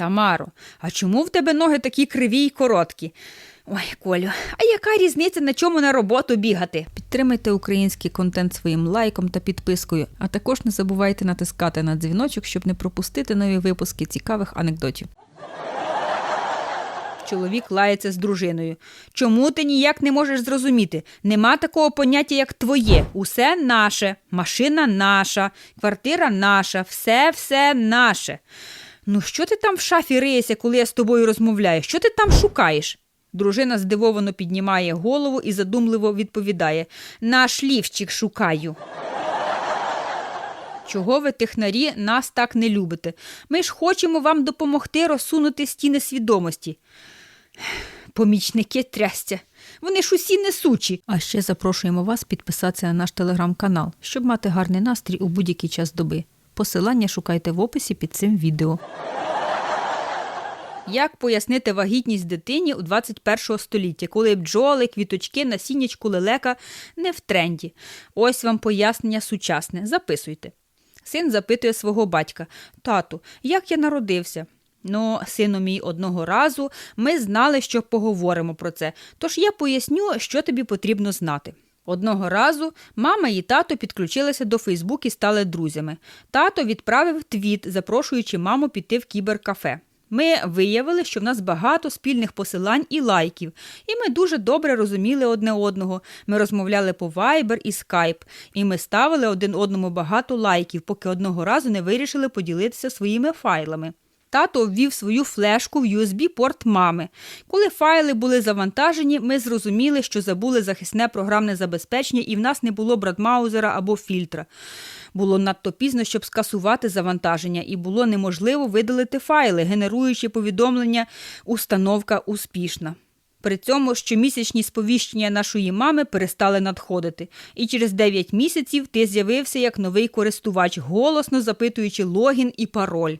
Тамаро, а чому в тебе ноги такі криві й короткі? Ой, Колю, а яка різниця на чому на роботу бігати? Підтримайте український контент своїм лайком та підпискою, а також не забувайте натискати на дзвіночок, щоб не пропустити нові випуски цікавих анекдотів. Чоловік лається з дружиною. Чому ти ніяк не можеш зрозуміти? Нема такого поняття, як твоє. Усе наше, машина наша, квартира наша, все все наше. Ну, що ти там в шафі риєшся, коли я з тобою розмовляю? Що ти там шукаєш? Дружина здивовано піднімає голову і задумливо відповідає: Наш лівчик шукаю. Чого ви, технарі, нас так не любите? Ми ж хочемо вам допомогти розсунути стіни свідомості. Помічники трястя. Вони ж усі несучі. А ще запрошуємо вас підписатися на наш телеграм-канал, щоб мати гарний настрій у будь-який час доби. Посилання шукайте в описі під цим відео. Як пояснити вагітність дитині у 21 столітті, коли бджоли, квіточки, насіннячку, лелека не в тренді? Ось вам пояснення сучасне. Записуйте. Син запитує свого батька: Тату, як я народився? Ну, сину мій, одного разу ми знали, що поговоримо про це. Тож я поясню, що тобі потрібно знати. Одного разу мама і тато підключилися до Фейсбук і стали друзями. Тато відправив твіт, запрошуючи маму піти в кіберкафе. Ми виявили, що в нас багато спільних посилань і лайків, і ми дуже добре розуміли одне одного. Ми розмовляли по Viber і Skype, і ми ставили один одному багато лайків, поки одного разу не вирішили поділитися своїми файлами. Тато ввів свою флешку в USB-порт мами. Коли файли були завантажені, ми зрозуміли, що забули захисне програмне забезпечення, і в нас не було братмаузера або фільтра. Було надто пізно, щоб скасувати завантаження, і було неможливо видалити файли, генеруючи повідомлення Установка успішна. При цьому щомісячні сповіщення нашої мами перестали надходити, і через 9 місяців ти з'явився як новий користувач, голосно запитуючи логін і пароль.